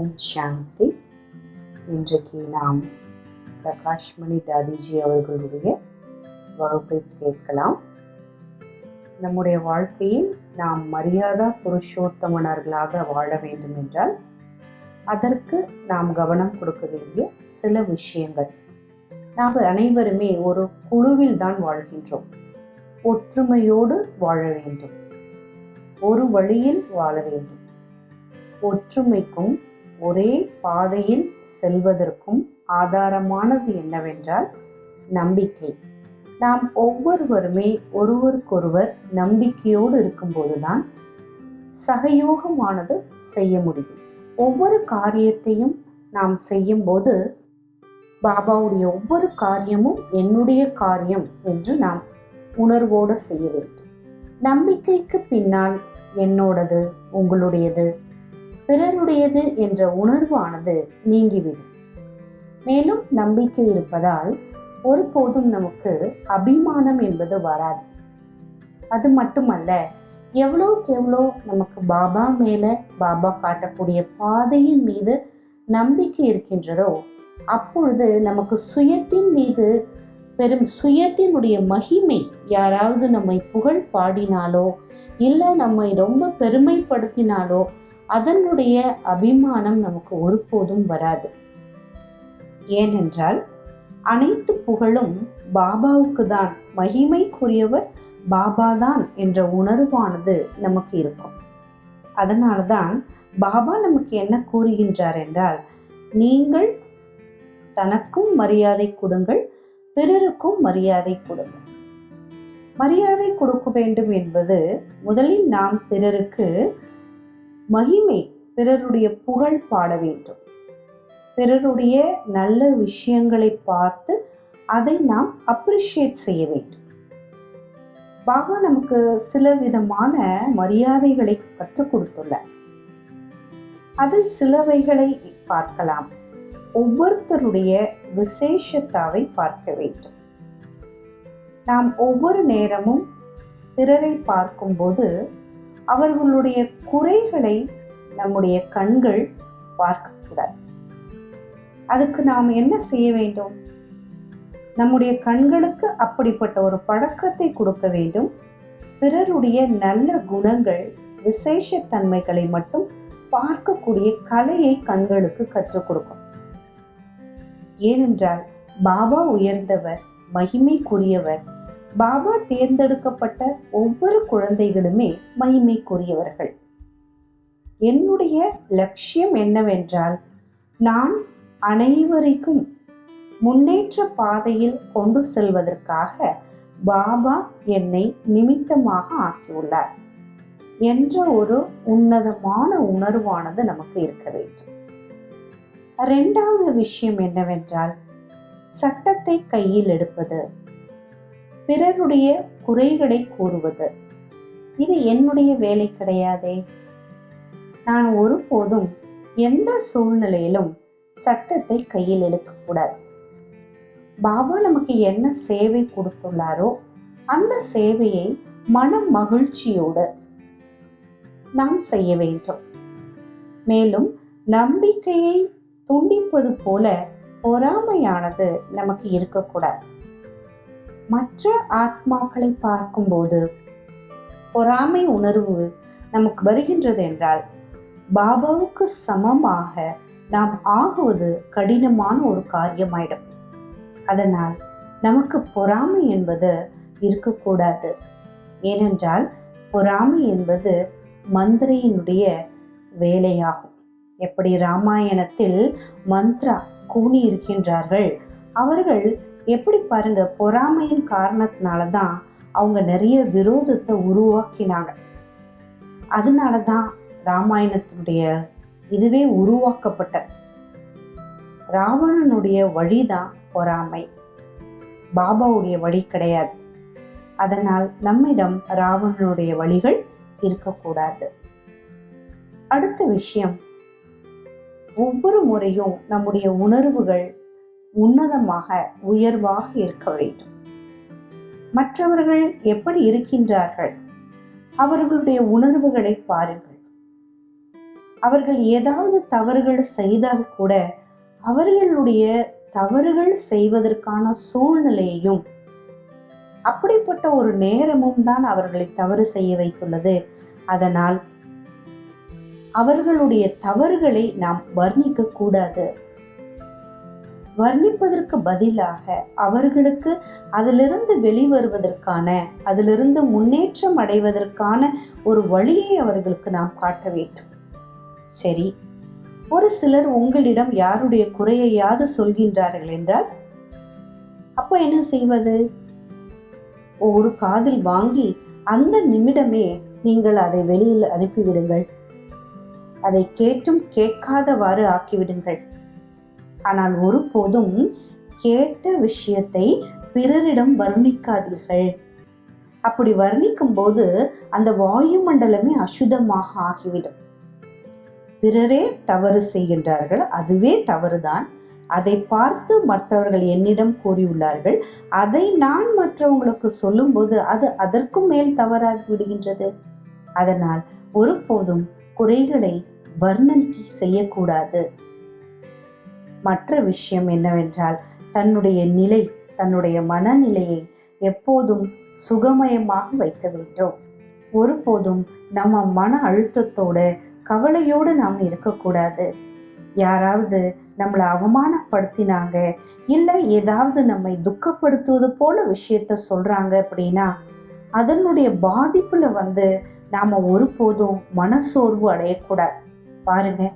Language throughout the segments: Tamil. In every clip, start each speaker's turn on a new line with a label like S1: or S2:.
S1: ஓம் சாந்தி. இன்றைக்கு நாம் பிரகாஷ்மணி தாதிஜி அவர்களுடைய வகுப்பை கேட்கலாம். நம்முடைய வாழ்க்கையில் நாம் மரியாதா புருஷோத்தமனர்களாக வாழ வேண்டும் என்றால் அதற்கு நாம் கவனம் கொடுக்க வேண்டிய சில விஷயங்கள். நாம் அனைவருமே ஒரு குழுவில் தான் வாழ்கின்றோம். ஒற்றுமையோடு வாழ வேண்டும். ஒரு வழியில் வாழ வேண்டும். ஒற்றுமைக்கும் ஒரே பாதையில் செல்வதற்கும் ஆதாரமானது என்னவென்றால் நம்பிக்கை. நாம் ஒவ்வொருவருமே ஒருவருக்கொருவர் நம்பிக்கையோடு இருக்கும்போதுதான் சகயோகமானது செய்ய முடியும். ஒவ்வொரு காரியத்தையும் நாம் செய்யும்போது பாபாவுடைய ஒவ்வொரு காரியமும் என்னுடைய காரியம் என்று நாம் உணர்வோடு செய்ய வேண்டும். நம்பிக்கைக்கு பின்னால் என்னோடது உங்களுடையது? பிறருடையது என்ற உணர்வானது நீங்கிவிடும். மேலும் நம்பிக்கை இருப்பதால் ஒருபோதும் நமக்கு அபிமானம் என்பது வராது. அது மட்டுமல்ல எவ்வளோக்கு எவ்வளோ நமக்கு பாபா மேல பாபா காட்டக்கூடிய பாதையின் மீது நம்பிக்கை இருக்கின்றதோ அப்பொழுது நமக்கு சுயத்தின் மீது பெரும் சுயத்தினுடைய மகிமை யாராவது நம்மை புகழ் பாடினாலோ இல்லை நம்மை ரொம்ப பெருமைப்படுத்தினாலோ அதனுடைய அபிமானம் நமக்கு ஒருபோதும் வராது. ஏனென்றால் அனைத்து புகழும் பாபாவுக்கு தான் மகிமைக்குரியவர் பாபா தான் என்ற உணர்வானது நமக்கு இருக்கும். அதனால தான் பாபா நமக்கு என்ன கூறுகின்றார் என்றால் நீங்கள் தனக்கும் மரியாதை கொடுங்கள் பிறருக்கும் மரியாதை கொடுங்கள். மரியாதை கொடுக்க வேண்டும் என்பது முதலில் நாம் பிறருக்கு மகிமை பிறருடைய புகழ் பாட வேண்டும். பிறருடைய நல்ல விஷயங்களை பார்த்து அதை நாம் அப்ரிஷியேட் செய்ய வேண்டும். பாபா நமக்கு சில விதமான மரியாதைகளை கற்றுக் கொடுத்துள்ளார். அதில் சிலவைகளை பார்க்கலாம். ஒவ்வொருத்தருடைய விசேஷத்தாவை பார்க்க வேண்டும். நாம் ஒவ்வொரு நேரமும் பிறரை பார்க்கும்போது அவர்களுடைய குறைகளை நம்முடைய கண்கள் பார்க்கக்கூடாது. அதுக்கு நாம் என்ன செய்ய வேண்டும்? நம்முடைய கண்களுக்கு அப்படிப்பட்ட ஒரு பழக்கத்தை கொடுக்க வேண்டும். பிறருடைய நல்ல குணங்கள் விசேஷத்தன்மைகளை மட்டும் பார்க்கக்கூடிய கலையை கண்களுக்கு கற்றுக் கொடுக்கும். ஏனென்றால் பாபா உயர்ந்தவர் மகிமைக்குரியவர் பாபா தேர்ந்தெடுக்கப்பட்ட ஒவ்வொரு குழந்தைகளுமே மகிமைக்குரியவர்கள். என்னுடைய லட்சியம் என்னவென்றால் நான் அனைவருக்கும் முன்னேற்ற பாதையில் கொண்டு செல்வதற்காக பாபா என்னை நிமித்தமாக ஆக்கியுள்ளார் என்ற ஒரு உன்னதமான உணர்வானது நமக்கு இருக்க வேண்டும். ரெண்டாவது விஷயம் என்னவென்றால் சட்டத்தை கையில் எடுப்பது பிறருடைய குறைகளை கூறுவது. இது என்னுடைய வேலை கிடையாதே. நான் ஒருபோதும் எந்த சூழ்நிலையிலும் சட்டத்தை கையில் எடுக்கக்கூடாது. பாபா நமக்கு என்ன சேவை கொடுத்துள்ளாரோ அந்த சேவையை மன மகிழ்ச்சியோடு நாம் செய்ய வேண்டும். மேலும் நம்பிக்கையை துண்டிப்பது போல பொறாமையானது நமக்கு இருக்கக்கூடாது. மற்ற ஆத்மாக்களை பார்க்கும்போது பொறாமை உணர்வு நமக்கு வருகின்றது என்றால் பாபாவுக்கு சமமாக நாம் ஆகுவது கடினமான ஒரு காரியமாயிடும். அதனால் நமக்கு பொறாமை என்பது இருக்கக்கூடாது. ஏனென்றால் பொறாமை என்பது மந்திரையினுடைய வேலையாகும். எப்படி ராமாயணத்தில் மந்த்ரா கூனி இருக்கின்றார்கள் அவர்கள் எப்படி பாருங்க பொறாமையின் காரணத்தினால தான் அவங்க நிறைய விரோதத்தை உருவாக்கினாங்க. அதனால தான் ராமாயணத்தினுடைய இதுவே உருவாக்கப்பட்ட. ராவணனுடைய வழிதான் பொறாமை. பாபாவுடைய வழி கிடையாது. அதனால் நம்மிடம் ராவணனுடைய வழிகள் இருக்கக்கூடாது. அடுத்த விஷயம் ஒவ்வொரு முறையும் நம்முடைய உணர்வுகள் உன்னதமாக உயர்வாக இருக்க வேண்டும். மற்றவர்கள் எப்படி இருக்கின்றார்கள்? அவர்களுடைய உணர்வுகளை பாருங்கள். அவர்கள் ஏதாவது தவறுகள் செய்தால் கூட அவர்களுடைய தவறுகள் செய்வதற்கான சூழ்நிலையையும் அப்படிப்பட்ட ஒரு நேரமும் தான் அவர்களை தவறு செய்ய வைத்துள்ளது. அதனால் அவர்களுடைய தவறுகளை நாம் வர்ணிக்க கூடாது வர்ணிப்பதற்கு பதிலாக அவர்களுக்கு அதிலிருந்து வெளிவருவதற்கான அதிலிருந்து முன்னேற்றம் அடைவதற்கான ஒரு வழியை அவர்களுக்கு நாம் காட்ட வேண்டும். சரி ஒரு சிலர் உங்களிடம் யாருடைய குறையையாவது சொல்கின்றார்கள் என்றால் அப்போ என்ன செய்வது? ஒரு காதில் வாங்கி அந்த நிமிடமே நீங்கள் அதை வெளியில் அனுப்பிவிடுங்கள். அதை கேட்டும் கேட்காதவாறு ஆக்கிவிடுங்கள். ஆனால் ஒருபோதும் கேட்ட விஷயத்தை பிறரிடம் வர்ணிக்காதீர்கள். அப்படி வர்ணிக்கும் போது அந்த வாயுமண்டலமே அசுத்தமாக ஆகிவிடும். பிறரே தவறு செய்கின்றார்கள் அதுவே தவறுதான். அதை பார்த்து மற்றவர்கள் என்னிடம் கூறியுள்ளார்கள் அதை நான் மற்றவங்களுக்கு சொல்லும்போது அது அதற்கும் மேல் தவறாகி விடுகின்றது. அதனால் ஒருபோதும் குறைகளை வர்ணனை செய்யக்கூடாது. மற்ற விஷயம் என்னவென்றால் தன்னுடைய நிலை தன்னுடைய மனநிலையை எப்போதும் சுகமயமாக வைக்க வேண்டும். ஒருபோதும் நம்ம மன அழுத்தத்தோட கவலையோடு நாம் இருக்கக்கூடாது. யாராவது நம்மளை அவமானப்படுத்தினாங்க இல்லை ஏதாவது நம்மை துக்கப்படுத்துவது போல விஷயத்த சொல்கிறாங்க அப்படின்னா அதனுடைய பாதிப்பில் வந்து நாம் ஒருபோதும் மனசோர்வு அடையக்கூடாது. பாருங்க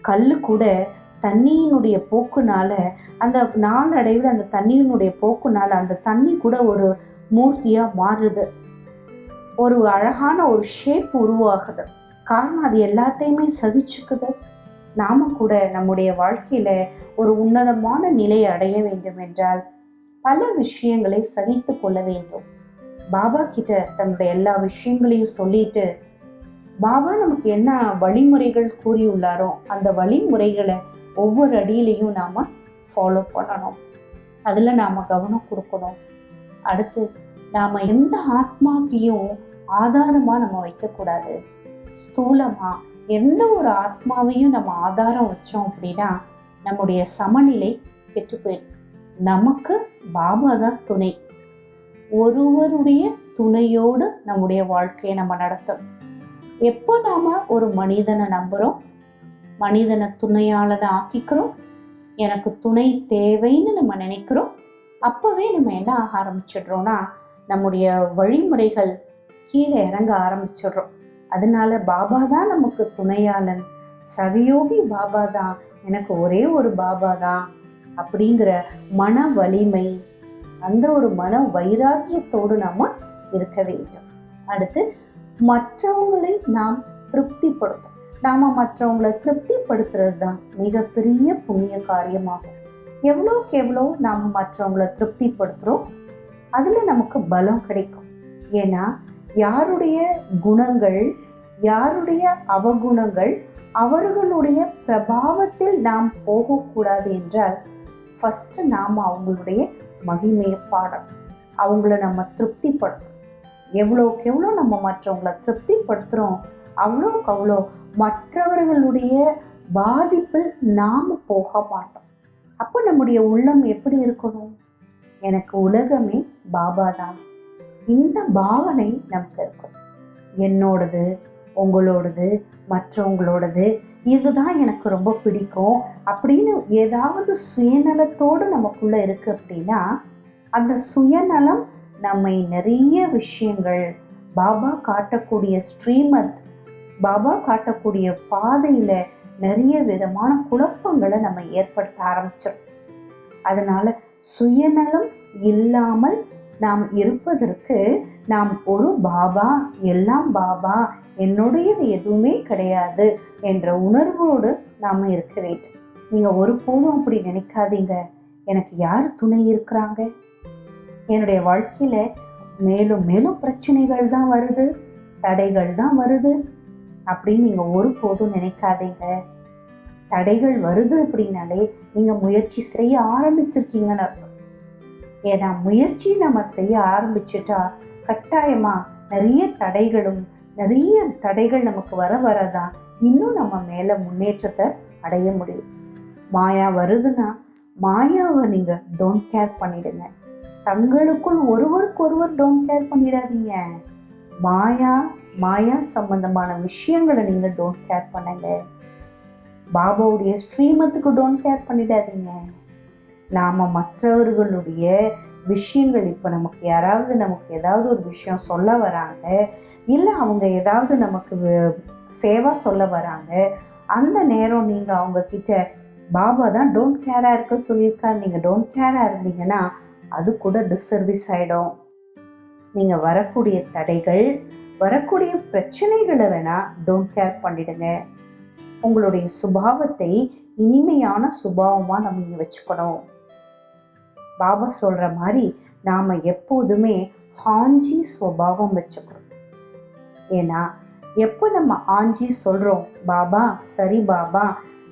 S1: கல் கூட தண்ணியினுடைய போக்குனால அந்த நாளடைவில் அந்த தண்ணியினுடைய போக்குனால அந்த தண்ணி கூட ஒரு மூர்த்தியாக மாறுது. ஒரு அழகான ஒரு ஷேப் உருவாகுது. காரணம் அது எல்லாத்தையுமே சகிச்சுக்குது. நாம கூட நம்முடைய வாழ்க்கையில ஒரு உன்னதமான நிலையை அடைய வேண்டும் என்றால் பல விஷயங்களை சகித்து கொள்ள வேண்டும். பாபா கிட்ட தன்னுடைய எல்லா விஷயங்களையும் சொல்லிட்டு பாபா நமக்கு என்ன வழிமுறைகள் கூறியுள்ளாரோ அந்த வழிமுறைகளை ஒவ்வொரு அடியிலையும் நாம ஃபாலோ பண்ணணும். அதுல நாம கவனம் கொடுக்கணும். அடுத்து நாம எந்த ஆத்மாக்கையும் ஆதாரமா நம்ம வைக்கக்கூடாது. ஸ்தூலமா எந்த ஒரு ஆத்மாவையும் நம்ம ஆதாரம் வச்சோம் அப்படின்னா நம்முடைய சமநிலை கெட்டு போயிடும். நமக்கு பாபா தான் துணை. ஒருவருடைய துணையோடு நம்முடைய வாழ்க்கையை நம்ம நடத்தணும். எப்போ நாம ஒரு மனிதனை நம்புகிறோம் மனிதனை துணையாளனை ஆக்கிக்கிறோம் எனக்கு துணை தேவைன்னு நம்ம நினைக்கிறோம். அப்போவே நம்ம என்ன ஆக ஆரம்பிச்சிடுறோம்னா நம்முடைய வழிமுறைகள் கீழே இறங்க ஆரம்பிச்சிடுறோம். அதனால பாபா தான் நமக்கு துணையாளன். சகயோகி பாபா தான். எனக்கு ஒரே ஒரு பாபா தான் அப்படிங்கிற மன வலிமை அந்த ஒரு மன வைராக்கியத்தோடு நாம் இருக்க வேண்டும். அடுத்து மற்றவங்களை நாம் திருப்திப்படுத்தும் நாம மற்றவங்களை திருப்திப்படுத்துறது தான் மிகப்பெரிய புண்ணிய காரியமாகும். எவ்வளோக்கு எவ்வளோ நாம் மற்றவங்களை திருப்திப்படுத்துகிறோம் அதில் நமக்கு பலம் கிடைக்கும். ஏன்னா யாருடைய குணங்கள் யாருடைய அவகுணங்கள் அவர்களுடைய பிரபாவத்தில் நாம் போகக்கூடாது என்றால் ஃபஸ்ட்டு நாம் அவங்களுடைய மகிமையை பாடணும். அவங்கள நம்ம திருப்திப்படுத்தணும். எவ்வளோக்கு எவ்வளோ நம்ம மற்றவங்கள திருப்திப்படுத்துகிறோம் அவ்வளோக்கு அவ்வளோ மற்றவர்களுடைய பாதிப்பில் நாம் போக மாட்டோம். அப்போ நம்முடைய உள்ளம் எப்படி இருக்கணும்? எனக்கு உலகமே பாபா தான். இந்த பாவனை நமக்கு இருக்கும் என்னோடது உங்களோடது மற்றவங்களோடது இதுதான் எனக்கு ரொம்ப பிடிக்கும் அப்படின்னு ஏதாவது சுயநலத்தோடு நமக்குள்ள இருக்கு அப்படின்னா அந்த சுயநலம் நம்மை நிறைய விஷயங்கள் பாபா காட்டக்கூடிய ஸ்ரீமத் பாபா காட்டக்கூடிய பாதையில நிறைய விதமான குழப்பங்களை நம்ம ஏற்படுத்த ஆரம்பிச்சோம். அதனால சுயநலம் இல்லாமல் நாம் இருப்பதற்கு நாம் ஒரு பாபா எல்லாம் பாபா என்னுடையது எதுவுமே கிடையாது என்ற உணர்வோடு நாம் இருக்க வேண்டும். நீங்கள் ஒருபோதும் அப்படி நினைக்காதீங்க. எனக்கு யார் துணை இருக்கிறாங்க? என்னுடைய வாழ்க்கையில் மேலும் மேலும் பிரச்சனைகள் தான் வருது தடைகள் தான் வருது அப்படின்னு நீங்கள் ஒருபோதும் நினைக்காதீங்க. தடைகள் வருது அப்படின்னாலே நீங்கள் முயற்சி செய்ய ஆரம்பிச்சிருக்கீங்கன்னு அர்த்தம். ஏன்னா முயற்சி நம்ம செய்ய ஆரம்பிச்சிட்டா கட்டாயமா நிறைய தடைகளும் நிறைய தடைகள் நமக்கு வர வரதான் இன்னும் நம்ம மேல முன்னேற்றத்தை அடைய முடியும். மாயா வருதுன்னா மாயாவை நீங்க டோன்ட் கேர் பண்ணிடுங்க. தங்களுக்குள் ஒருவருக்கு ஒருவர் டோன்ட் கேர் பண்ணிடாதீங்க. மாயா மாயா சம்பந்தமான விஷயங்களை நீங்கள் டோன்ட் கேர் பண்ணுங்க. பாபாவுடைய ஸ்ரீமத்துக்கு டோன்ட் கேர் பண்ணிடாதீங்க. நாம் மற்றவர்களுடைய விஷயங்கள் இப்போ நமக்கு யாராவது நமக்கு ஏதாவது ஒரு விஷயம் சொல்ல வராங்க இல்லை அவங்க ஏதாவது நமக்கு சேவா சொல்ல வராங்க அந்த நேரம் நீங்கள் அவங்க கிட்ட பாபா தான் டோன்ட் கேராக இருக்க சொல்லியிருக்காரு. நீங்கள் டோன்ட் கேராக இருந்தீங்கன்னா அது கூட டிஸ்சர்வீஸ் ஆகிடும் நீங்கள் வரக்கூடிய தடைகள் வரக்கூடிய பிரச்சனைகளை வேணா டோன்ட் கேர் பண்ணிடுங்க. உங்களுடைய சுபாவத்தை இனிமையான சுபாவமாக நம்ம இங்கே வச்சுக்கணும். பாபா சொல்கிற மாதிரி நாம் எப்போதுமே ஹாஞ்சி சுபாவம் வச்சுக்கணும். ஏன்னா எப்போ நம்ம ஆஞ்சி சொல்கிறோம் பாபா சரி பாபா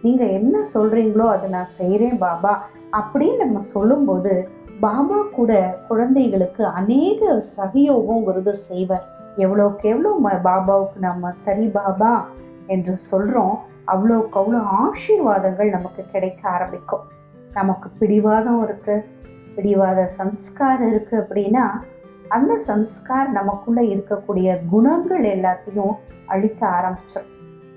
S1: நீங்கள் என்ன சொல்கிறீங்களோ அதை நான் செய்கிறேன் பாபா அப்படின்னு நம்ம சொல்லும்போது பாபா கூட குழந்தைகளுக்கு அநேக சகயோகங்கிறது செய்வார். எவ்வளோக்கு எவ்வளோ ம- பாபாவுக்கு நம்ம சரி பாபா என்று சொல்கிறோம் அவ்வளோக்கு அவ்வளோ ஆசீர்வாதங்கள் நமக்கு கிடைக்க ஆரம்பிக்கும். நமக்கு பிடிவாதம் இருக்குது பிடிவாத சம்ஸ்கார் இருக்குது அப்படின்னா அந்த சம்ஸ்கார் நமக்குள்ளே இருக்கக்கூடிய குணங்கள் எல்லாத்தையும் அழிக்க ஆரம்பிச்சிடும்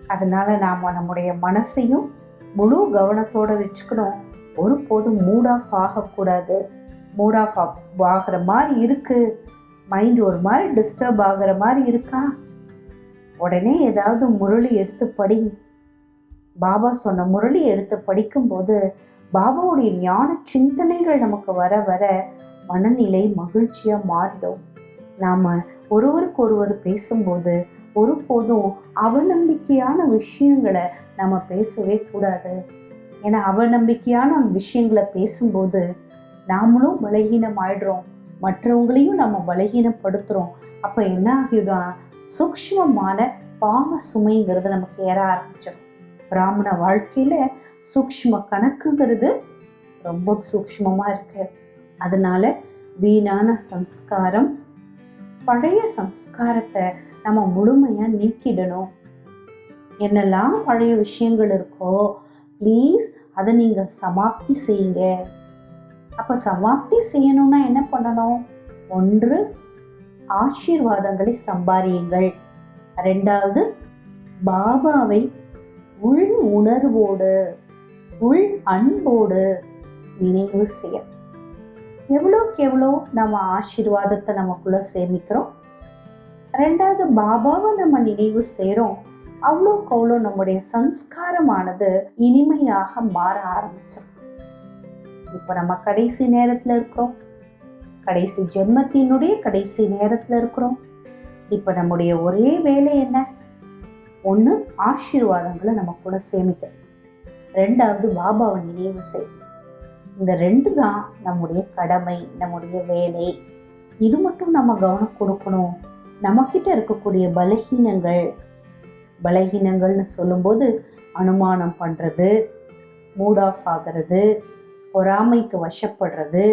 S1: அதனால நாம் நம்முடைய மனசையும் முழு கவனத்தோட வச்சுக்கணும். ஒருபோதும் மூட் ஆஃப் ஆகக்கூடாது. மூட் ஆஃப் ஆகிற மாதிரி இருக்குது மைண்ட் ஒரு மாதிரி டிஸ்டர்ப் ஆகிற மாதிரி இருக்கா? உடனே ஏதாவது முரளி எடுத்து படிங்க பாபா சொன்ன முரளி எடுத்து படிக்கும்போது பாபாவுடைய ஞான சிந்தனைகள் நமக்கு வர வர மனநிலை மகிழ்ச்சியாக மாறிடும். நாம் ஒருவருக்கு ஒருவர் பேசும்போது ஒருபோதும் அவநம்பிக்கையான விஷயங்களை நம்ம பேசவே கூடாது. ஏன்னா அவநம்பிக்கையான விஷயங்களை பேசும்போது நாமளும் பலகீனம் ஆயிடுறோம் மற்றவங்களையும் நம்ம பலகீனப்படுத்துறோம். அப்ப என்ன ஆகிடும் சூக்ஷ்மமான பாவ சுமைங்கிறது நமக்கு ஏற ஆரம்பிச்சிடும். பிராமண வாழ்க்கையில சூக்ஷ்ம கணக்குங்கிறது ரொம்ப சூக்ஷ்மமாக இருக்கு. அதனால வீணான சம்ஸ்காரம் பழைய சம்ஸ்காரத்தை நம்ம முழுமையா நீக்கிடணும். என்னெல்லாம் பழைய விஷயங்கள் இருக்கோ ப்ளீஸ் அதை நீங்க சமாப்தி செய்யுங்க. அப்போ சமாப்தி செய்யணும்னா என்ன பண்ணணும்? ஒன்று ஆசீர்வாதங்களை சம்பாரியுங்கள் ரெண்டாவது பாபாவை உள் உணர்வோடு உள் அன்போடு நினைவு செய்ய. எவ்வளோக்கு எவ்வளோ நம்ம ஆசீர்வாதத்தை நமக்குள்ளே சேமிக்கிறோம்? ரெண்டாவது பாபாவை நம்ம நினைவு செய்கிறோம் அவ்வளோக்கு அவ்வளோ நம்முடைய சம்ஸ்காரமானது இனிமையாக மாற ஆரம்பிச்சிடும் இப்போ நம்ம கடைசி நேரத்தில் இருக்கிறோம் கடைசி ஜென்மத்தினுடைய கடைசி நேரத்தில் இருக்கிறோம். இப்போ நம்முடைய ஒரே வேலை என்ன? ஒன்று ஆசீர்வாதங்களை நம்ம கூட சேமிக்கணும் ரெண்டாவது பாபாவை நினைவு செய்யணும் இந்த ரெண்டு தான் நம்முடைய கடமை நம்முடைய வேலை. இது மட்டும் நம்ம கவனம் கொடுக்கணும். நம்மக்கிட்ட இருக்கக்கூடிய பலகீனங்கள். பலகீனங்கள்னு சொல்லும்போது அனுமானம் பண்ணுறது மூட் ஆஃப் ஆகிறது பொறாமைக்கு வசப்படுறது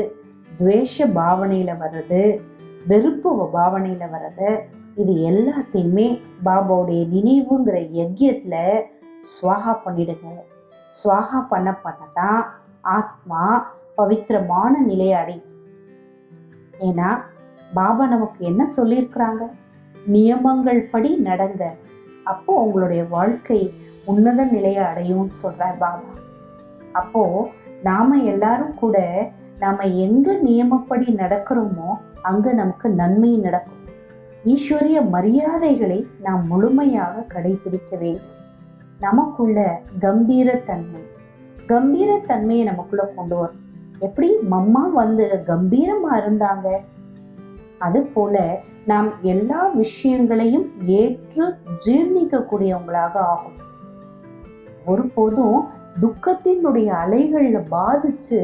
S1: துவேஷ பாவனையில் வர்றது வெறுப்பு பாவனையில் வர்றது இது எல்லாத்தையுமே பாபாவுடைய நினைவுங்கிற யஜ்யத்தில் ஸ்வாகா பண்ணிடுங்க. ஸ்வாகா பண்ண பண்ண தான் ஆத்மா பவித்திரமான நிலையை அடையும். ஏன்னா பாபா நமக்கு என்ன சொல்லியிருக்கிறாங்க? நியமங்கள் படி நடங்க. அப்போ உங்களுடைய வாழ்க்கை உன்னத நிலையை அடையும்னு சொல்கிறார் பாபா. அப்போது நாம எல்லாரும் கூட நாம எங்க நியமப்படி நடக்கிறோமோ அங்க நமக்கு நன்மை நடக்கும். ஈஸ்வரிய மரியாதைகளை நாம் முழுமையாக கடைபிடிக்க வேண்டும். நமக்குள்ள கம்பீரத்தன்மை. கம்பீரத்தன்மையை நமக்குள்ள கொண்டு வரும். எப்படி மம்மா வந்து கம்பீரமா இருந்தாங்க? அது போல நாம் எல்லா விஷயங்களையும் ஏற்று ஜீர்ணிக்கக்கூடியவங்களாக ஆகும். ஒருபோதும் துக்கத்தினுடைய அலைகளில் பாதித்து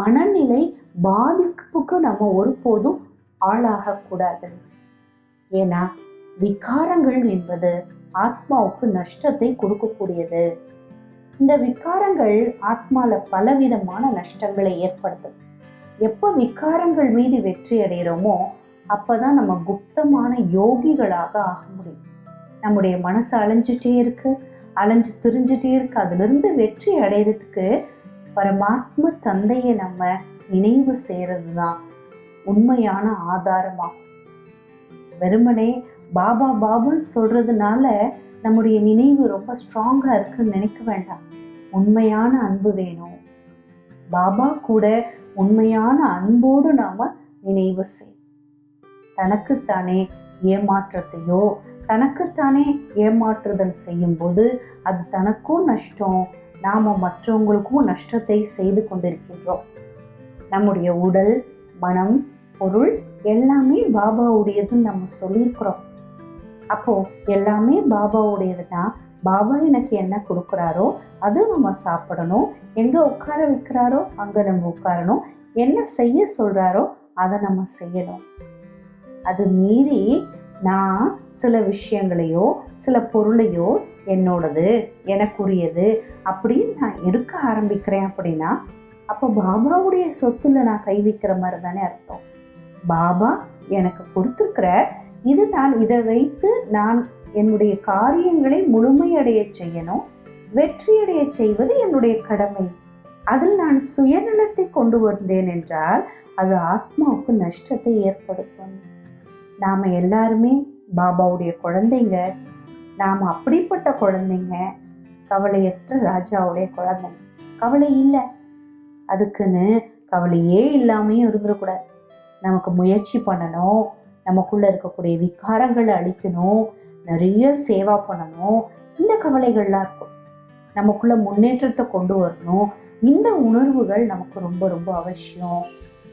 S1: மனநிலை பாதிப்புக்கு நம்ம ஒருபோதும் ஆளாகக்கூடாது. ஏன்னா விகாரங்கள் என்பது ஆத்மாவுக்கு நஷ்டத்தை கொடுக்கக்கூடியது. இந்த விகாரங்கள் ஆத்மால பலவிதமான நஷ்டங்களை ஏற்படுத்துது எப்போ விகாரங்கள் மீது வெற்றி அடைகிறோமோ அப்போதான் நம்ம குப்தமான யோகிகளாக ஆக முடியும். நம்முடைய மனசு அலைஞ்சிட்டே இருக்குது அலைஞ்சு திரிஞ்சுட்டே இருக்கு. அதுலேருந்து வெற்றி அடையிறதுக்கு பரமாத்ம தந்தையை நம்ம நினைவு செய்கிறது தான் உண்மையான ஆதாரமாக வெறுமனே பாபா பாபான்னு சொல்றதுனால நம்முடைய நினைவு ரொம்ப ஸ்ட்ராங்கா இருக்குன்னு நினைக்க வேண்டாம். உண்மையான அன்பு வேணும். பாபா கூட உண்மையான அன்போடு நாம நினைவு செய். தனக்குத்தானே ஏமாற்றத்தையோ தனக்குத்தானே ஏமாற்றுதல் செய்யும்போது அது தனக்கும் நஷ்டம். நாம் மற்றவங்களுக்கும் நஷ்டத்தை செய்து கொண்டிருக்கின்றோம். நம்முடைய உடல் மனம் பொருள் எல்லாமே பாபாவுடையதுன்னு நம்ம சொல்லியிருக்கிறோம். அப்போது எல்லாமே பாபாவுடையதுன்னா பாபா எனக்கு என்ன கொடுக்குறாரோ அது நம்ம சாப்பிடணும். எங்கே உட்கார வைக்கிறாரோ அங்கே நம்ம உட்காரணும். என்ன செய்ய சொல்கிறாரோ அதை நம்ம செய்யணும். அது மீறி நான் சில விஷயங்களையோ சில பொருளையோ என்னோடது எனக்குரியது அப்படின்னு நான் எடுக்க ஆரம்பிக்கிறேன் அப்படின்னா அப்போ பாபாவுடைய சொத்துல நான் கை வைக்கிற மாதிரி தானே அர்த்தம். பாபா எனக்கு கொடுத்துருக்கிற இது நான் இதை வைத்து நான் என்னுடைய காரியங்களை முழுமையடைய செய்யணும் வெற்றியடைய செய்வது என்னுடைய கடமை. அதில் நான் சுயநலத்தை கொண்டு வந்தேன் என்றால் அது ஆத்மாவுக்கு நஷ்டத்தை ஏற்படுத்தும். நாம் எல்லாருமே பாபாவுடைய குழந்தைங்க. நாம் அப்படிப்பட்ட குழந்தைங்க கவலையற்ற ராஜாவுடைய குழந்தைங்க. கவலை இல்லை. அதுக்குன்னு கவலையே இல்லாமையும் இருந்துடக்கூடாது. நமக்கு முயற்சி பண்ணணும். நமக்குள்ளே இருக்கக்கூடிய விகாரங்களை அழிக்கணும். நிறைய சேவா பண்ணணும். இந்த கவலைகள்லாம் இருக்கும். நமக்குள்ள முன்னேற்றத்தை கொண்டு வரணும். இந்த உணர்வுகள் நமக்கு ரொம்ப ரொம்ப அவசியம்.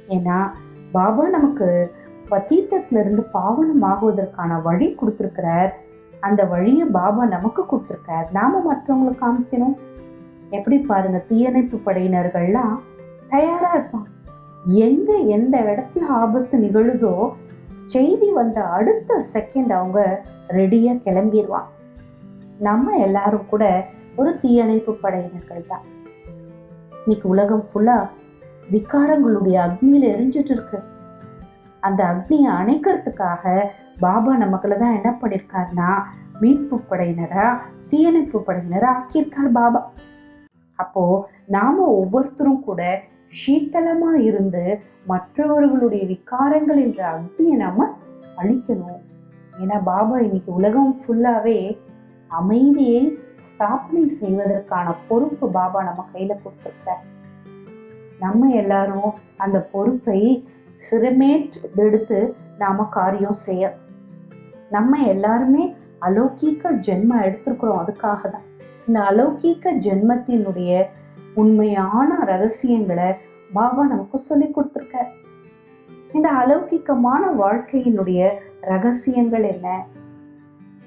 S1: ஏன்னா பாபா நமக்கு பத்தீத்தத்திலிருந்து பாவனம் ஆகுவதற்கான வழி கொடுத்துருக்கிறார். அந்த வழியை பாபா நமக்கு கொடுத்துருக்கார். நாம மற்றவங்களுக்கு காமிக்கணும். எப்படி பாருங்க தீயணைப்பு படையினர்கள்லாம் தயாரா இருப்பாங்க. எங்க எந்த இடத்துல ஆபத்து நிகழுதோ செய்தி வந்த அடுத்த செகண்ட் அவங்க ரெடியா கிளம்பிடுவாங்க நம்ம எல்லாரும் கூட ஒரு தீயணைப்பு படையினர்கள் தான். இன்னைக்கு உலகம் ஃபுல்லா விகாரங்களுடைய அக்னியில் எரிஞ்சிட்டு இருக்கு. அந்த அக்னியை அணைக்கிறதுக்காக பாபா நமக்குள்ள தான் என்ன பண்ணியிருக்காருன்னா மீட்பு படையினரா தீயணைப்பு படையினரா ஆக்கியிருக்கார் பாபா. அப்போ நாம ஒவ்வொருத்தரும் கூட சீத்தளமா இருந்து மற்றவர்களுடைய விகாரங்கள் என்ற அக்னியை நாம அழிக்கணும். ஏன்னா பாபா இன்னைக்கு உலகம் ஃபுல்லாவே அமைதியை ஸ்தாபனை செய்வதற்கான பொறுப்பு பாபா நம்ம கையில கொடுத்துருக்க நம்ம எல்லாரும் அந்த பொறுப்பை சிறுமேற்றெடுத்து நாம காரியம் செய்ய. நம்ம எல்லாருமே அலௌகீக ஜென்மம் எடுத்திருக்கிறோம் அதுக்காக தான் இந்த அலௌகீக ஜென்மத்தினுடைய உண்மையான ரகசியங்களை பாபா நமக்கு சொல்லி கொடுத்துருக்கார். இந்த அலௌகிக்கமான வாழ்க்கையினுடைய ரகசியங்கள் என்ன?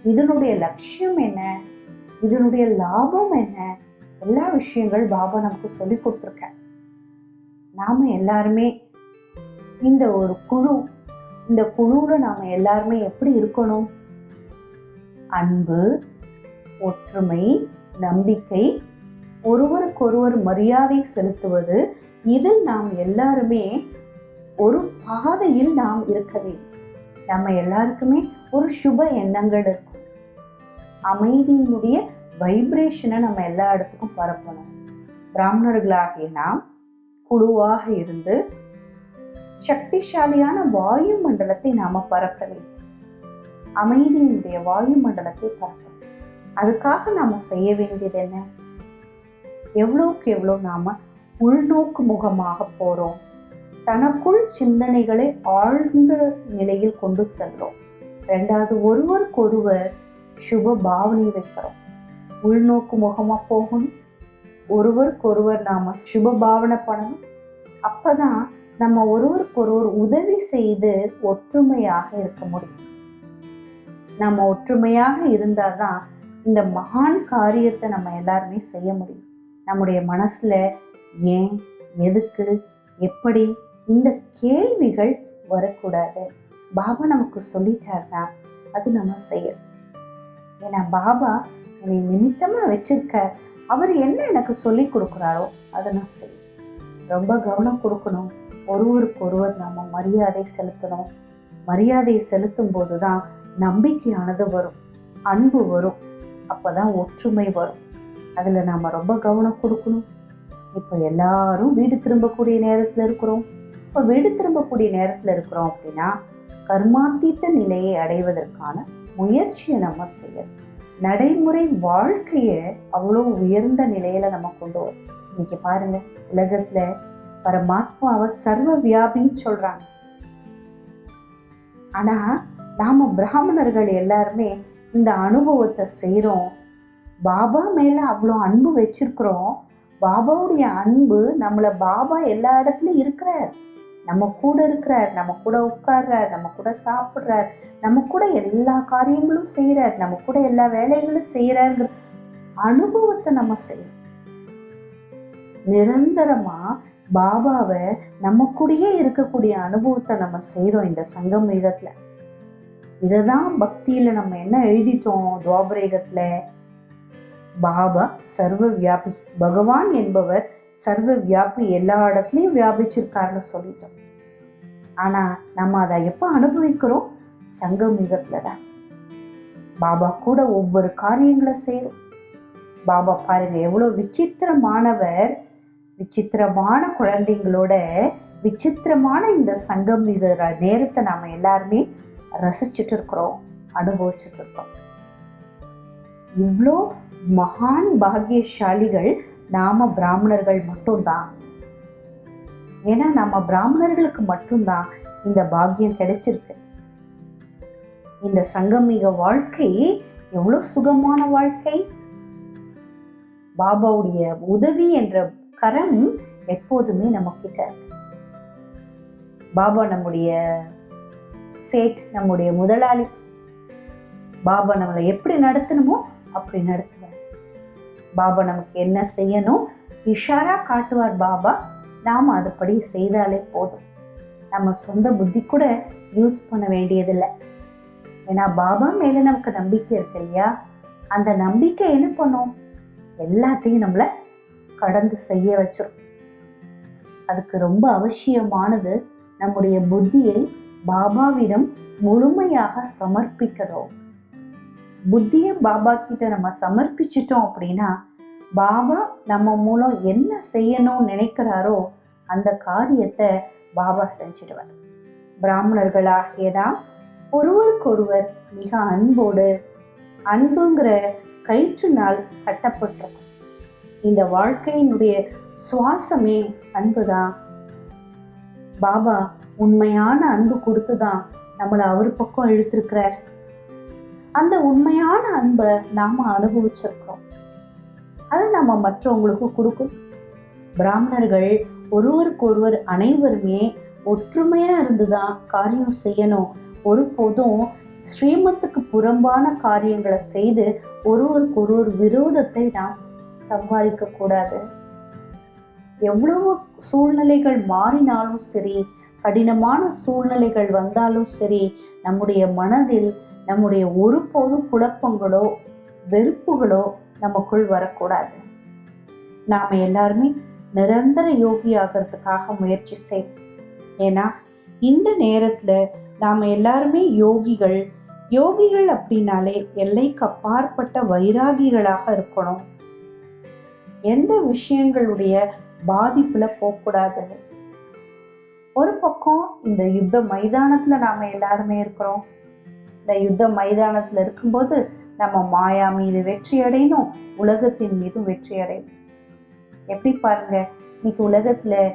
S1: இதனுடைய லட்சியம் என்ன? இதனுடைய லாபம் என்ன? எல்லா விஷயங்கள் பாபா நமக்கு சொல்லி கொடுத்துருக்க நாம எல்லாருமே இந்த ஒரு குழு இந்த குழுவில் நாம் எல்லாருமே எப்படி இருக்கணும்? அன்பு ஒற்றுமை நம்பிக்கை ஒருவருக்கொருவர் மரியாதை செலுத்துவது இதில் நாம் எல்லாருமே ஒரு பாதையில் நாம் இருக்க வேண்டும். நம்ம எல்லாருக்குமே ஒரு சுப எண்ணங்கள் இருக்கும். அமைதியினுடைய வைப்ரேஷனை நம்ம எல்லா இடத்துக்கும் பரப்பணும். பிராமணர்களாகிய நாம் குழுவாக இருந்து சக்திசாலியான வாயு மண்டலத்தை நாம பரப்ப வேண்டும் அமைதியினுடைய வாயு மண்டலத்தை பரப்ப. அதுக்காக நாம செய்ய வேண்டியது என்ன? எவ்வளோக்கு எவ்வளோ நாம உள்நோக்கு முகமாக போறோம். தனக்குள் சிந்தனைகளை ஆழ்ந்த நிலையில் கொண்டு செல்றோம். ரெண்டாவது ஒருவருக்கொருவர் சுப பாவனை வைக்கிறோம். உள்நோக்கு முகமா போகணும். ஒருவருக்கொருவர் நாம சுப பாவனை பண்ணணும். அப்பதான் நம்ம ஒருவருக்கொருவர் உதவி செய்து ஒற்றுமையாக இருக்க முடியும். நம்ம ஒற்றுமையாக இருந்தாதான் இந்த மகான் காரியத்தை நம்ம எல்லாருமே செய்ய முடியும். நம்முடைய மனசுல ஏன் எதுக்கு எப்படி இந்த கேள்விகள் வரக்கூடாது. பாபா நமக்கு சொல்லிட்டாருன்னா அது நம்ம செய்யணும். ஏன்னா பாபா என்னை நிமித்தமா வச்சிருக்க அவர் என்ன எனக்கு சொல்லி கொடுக்குறாரோ அதை நான் செய்யும் ரொம்ப கவனம் கொடுக்கணும். ஒருவருக்கு ஒருவர் மரியாதை செலுத்தணும். மரியாதை செலுத்தும் போது தான் நம்பிக்கையானது வரும். அன்பு வரும். அப்பதான் ஒற்றுமை வரும். அதில் நாம் ரொம்ப கவனம் கொடுக்கணும். இப்போ எல்லாரும் வீடு திரும்பக்கூடிய நேரத்தில் இருக்கிறோம். இப்போ வீடு திரும்பக்கூடிய நேரத்தில் இருக்கிறோம் அப்படின்னா கர்மாத்தீத்த நிலையை அடைவதற்கான முயற்சியை நம்ம செய்யணும். நடைமுறை வாழ்க்கையை அவ்வளோ உயர்ந்த நிலையில நம்ம கொண்டு வரும் இன்னைக்கு பாருங்க உலகத்துல பரமாத்மாவை சர்வ வியாபின்னு சொல்றாங்க. ஆனா நாம பிராமணர்கள் எல்லாருமே இந்த அனுபவத்தை செய்கிறோம் பாபா மேல அவ்வளோ அன்பு வச்சிருக்கிறோம். பாபாவுடைய அன்பு நம்மளை பாபா எல்லா இடத்துலையும் இருக்கிறார். நம்ம கூட இருக்கிறார் நம்ம கூட உட்கார்றார் நம்ம கூட சாப்பிட்றார் நம்ம கூட எல்லா காரியங்களும் செய்கிறார் நம்ம கூட எல்லா வேலைகளும் செய்கிறாருங்கிற அனுபவத்தை நம்ம செய்யணும் நிரந்தரமா பாபாவை நம்ம கூடயே இருக்கக்கூடிய அனுபவத்தை நம்ம செய்கிறோம் இந்த சங்கம் யுகத்துல இதை தான் பக்தியில நம்ம என்ன எழுதிட்டோம் துவாபரேகத்துல? பாபா சர்வ வியாபி பகவான் என்பவர் சர்வ வியாபி எல்லா இடத்துலையும் வியாபிச்சிருக்காருன்னு சொல்லிட்டோம். ஆனா நம்ம அதை எப்போ அனுபவிக்கிறோம்? சங்கம் யுகத்துல தான் பாபா கூட ஒவ்வொரு காரியங்களை செய்யறோம் பாபா பாருங்க எவ்வளவு விசித்திரமானவர். விசித்திரமான குழந்தைங்களோட விசித்திரமான இந்த சங்கம் யுக நேரத்தை நாம் எல்லாருமே ரசிச்சுட்டு இருக்கிறோம் அனுபவிச்சுட்டு இருக்கோம். இவ்வளோ மகான் பாக்கியசாலிகள் நாம பிராமணர்கள் மட்டும்தான். ஏன்னா நம்ம பிராமணர்களுக்கு மட்டும்தான் இந்த பாக்கியம் கிடைச்சிருக்கு. இந்த சங்கமிக வாழ்க்கை எவ்வளோ சுகமான வாழ்க்கை? பாபாவுடைய உதவி என்ற கரம் எப்போதுமே நம்ம கிட்ட இருக்கு. பாபா நம்முடைய சேட் நம்முடைய முதலாளி. பாபா நம்மளை எப்படி நடத்தணுமோ அப்படி நடத்துவார். பாபா நமக்கு என்ன செய்யணும்? இஷாரா காட்டுவார் பாபா. நாம் அதுபடி செய்தாலே போதும். நம்ம சொந்த புத்தி கூட யூஸ் பண்ண வேண்டியதில்லை. ஏன்னா பாபா மேலே நமக்கு நம்பிக்கை இருக்கு இல்லையா? அந்த நம்பிக்கை என்ன பண்ணும்? எல்லாத்தையும் நம்மளை கடந்து செய்ய வச்சிரும். அதுக்கு ரொம்ப அவசியமானது நம்முடைய புத்தியை பாபாவிடம் முழுமையாக சமர்ப்பிக்கிறோம். புத்தியை பாபா கிட்ட நம்ம சமர்ப்பிச்சிட்டோம் அப்படின்னா பாபா நம்ம மூலம் என்ன செய்யணும்னு நினைக்கிறாரோ அந்த காரியத்தை பாபா செஞ்சிடுவார். பிராமணர்களாகிய நாம் ஒருவருக்கொருவர் மிக அன்போடு அன்புங்கிற கயிற்றினால் கட்டப்பட்டிருக்கும். இந்த வாழ்க்கையினுடைய சுவாசமே அன்புதான் பாபா உண்மையான அன்பு கொடுத்துதான் நம்மளை அவர் பக்கம் இழுத்திருக்கிறார். அந்த உண்மையான அன்பை நாம அனுபவிச்சிருக்கோம் அதை நம்ம மற்றவங்களுக்கு கொடுக்கணும். பிராமணர்கள் ஒருவருக்கு ஒருவர் அனைவருமே ஒற்றுமையா இருந்துதான் காரியம் செய்யணும். ஒருபோதும் ஸ்ரீமத்துக்கு புறம்பான காரியங்களை செய்து ஒருவருக்கு ஒருவர் விரோதத்தை நாம் சம்பாதிக்க கூடாது எவ்வளவு சூழ்நிலைகள் மாறினாலும் சரி கடினமான சூழ்நிலைகள் வந்தாலும் சரி நம்முடைய மனதில் நம்முடைய ஒருபோதும் குழப்பங்களோ வெறுப்புகளோ நமக்குள் வரக்கூடாது. நாம் எல்லாருமே நிரந்தர யோகி ஆகிறதுக்காக முயற்சி செய்வோம். ஏன்னா இந்த நேரத்தில் நாம் எல்லாருமே யோகிகள். யோகிகள் அப்படின்னாலே எல்லைக்கு அப்பாற்பட்ட வைராகிகளாக இருக்கணும். எந்த விஷயங்களுடைய பாதிப்புல போகக்கூடாது ஒரு பக்கம் இந்த யுத்த மைதானத்துல நாம எல்லாருமே இருக்கிறோம். இந்த யுத்த மைதானத்துல இருக்கும்போது நம்ம மாயா மீது வெற்றி அடையணும் உலகத்தின் மீதும் வெற்றி அடையணும். எப்படி பாருங்க இன்னைக்கு உலகத்துல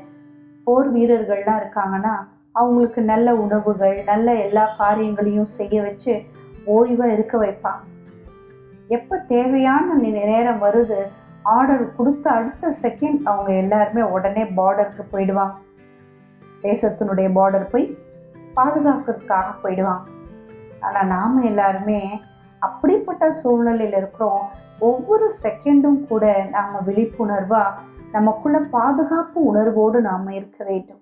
S1: போர் வீரர்கள்லாம் இருக்காங்கன்னா அவங்களுக்கு நல்ல உணவுகள் நல்ல எல்லா காரியங்களையும் செய்ய வச்சு ஓய்வா இருக்க வைப்பான் எப்போ தேவையான நேரம் வருது ஆர்டர் கொடுத்த அடுத்த செகண்ட் அவங்க எல்லாருமே உடனே பார்டருக்கு போயிடுவாங்க. தேசத்தினுடைய பார்டர் போய் பாதுகாக்கிறதுக்காக போயிடுவாங்க. ஆனால் நாம் எல்லாருமே அப்படிப்பட்ட சூழ்நிலையில் இருக்கிறோம். ஒவ்வொரு செகண்டும் கூட நாம் விழிப்புணர்வாக நமக்குள்ள பாதுகாப்பு உணர்வோடு நாம் இருக்க வேண்டும்.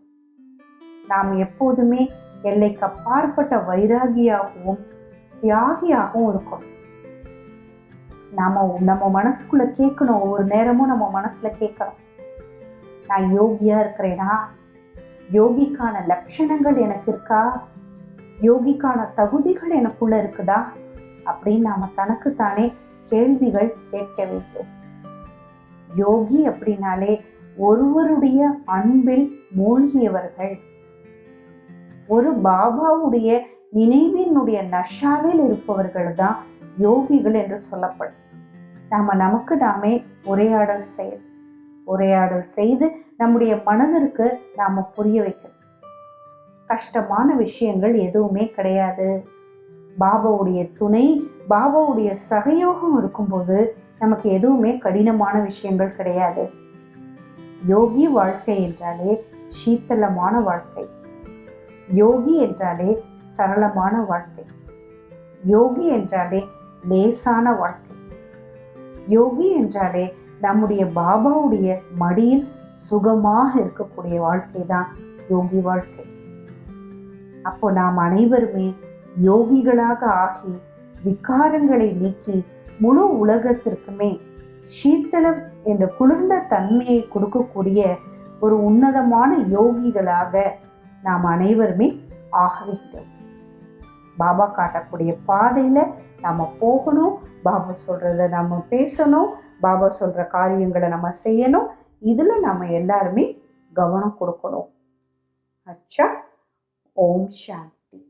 S1: நாம் எப்போதுமே எல்லைக்கு அப்பாற்பட்ட வைராகியாகவும் தியாகியாகவும் இருக்கணும். நாம நம்ம மனசுக்குள்ள கேட்கணும். ஒவ்வொரு நேரமும் நம்ம மனசுல கேட்கணும். நான் யோகியா இருக்கிறேனா? யோகிக்கான லட்சணங்கள் எனக்கு இருக்கா? யோகிக்கான தகுதிகள் எனக்குள்ள இருக்குதா? அப்படின்னு நாம தனக்குத்தானே கேள்விகள் கேட்க வேண்டும். யோகி அப்படின்னாலே ஒருவருடைய அன்பில் மூழ்கியவர்கள். ஒரு பாபாவுடைய நினைவினுடைய நஷாவில் இருப்பவர்கள் தான் யோகிகள் என்று சொல்லப்படும். நாம் நமக்கு நாமே உரையாடல் செய்ய உரையாடல் செய்து நம்முடைய மனதிற்கு நாம புரிய வைக்கணும். கஷ்டமான விஷயங்கள் எதுவுமே கிடையாது. பாபாவுடைய துணை பாபாவுடைய சகயோகம் இருக்கும்போது நமக்கு எதுவுமே கடினமான விஷயங்கள் கிடையாது. யோகி வாழ்க்கை என்றாலே சீத்தளமான வாழ்க்கை. யோகி என்றாலே சரளமான வாழ்க்கை. யோகி என்றாலே லேசான வாழ்க்கை. யோகி என்றாலே நம்முடைய பாபாவுடைய மடியில் சுகமாக இருக்கக்கூடிய வாழ்க்கை தான் யோகி வாழ்க்கை. அப்போ நாம் அனைவருமே யோகிகளாக ஆகி விகாரங்களை நீக்கி முழு உலகத்திற்குமே சீத்தளம் என்ற குளிர்ந்த தன்மையை கொடுக்கக்கூடிய ஒரு உன்னதமான யோகிகளாக நாம் அனைவருமே ஆக வேண்டும். பாபா காட்டக்கூடிய பாதையில நாம போகணும். பாபா சொல்கிறத நம்ம பேசணும் பாபா சொல்கிற காரியங்களை நம்ம செய்யணும். இதில் நம்ம எல்லாருமே கவனம் கொடுக்கணும். அச்சா ஓம் சாந்தி.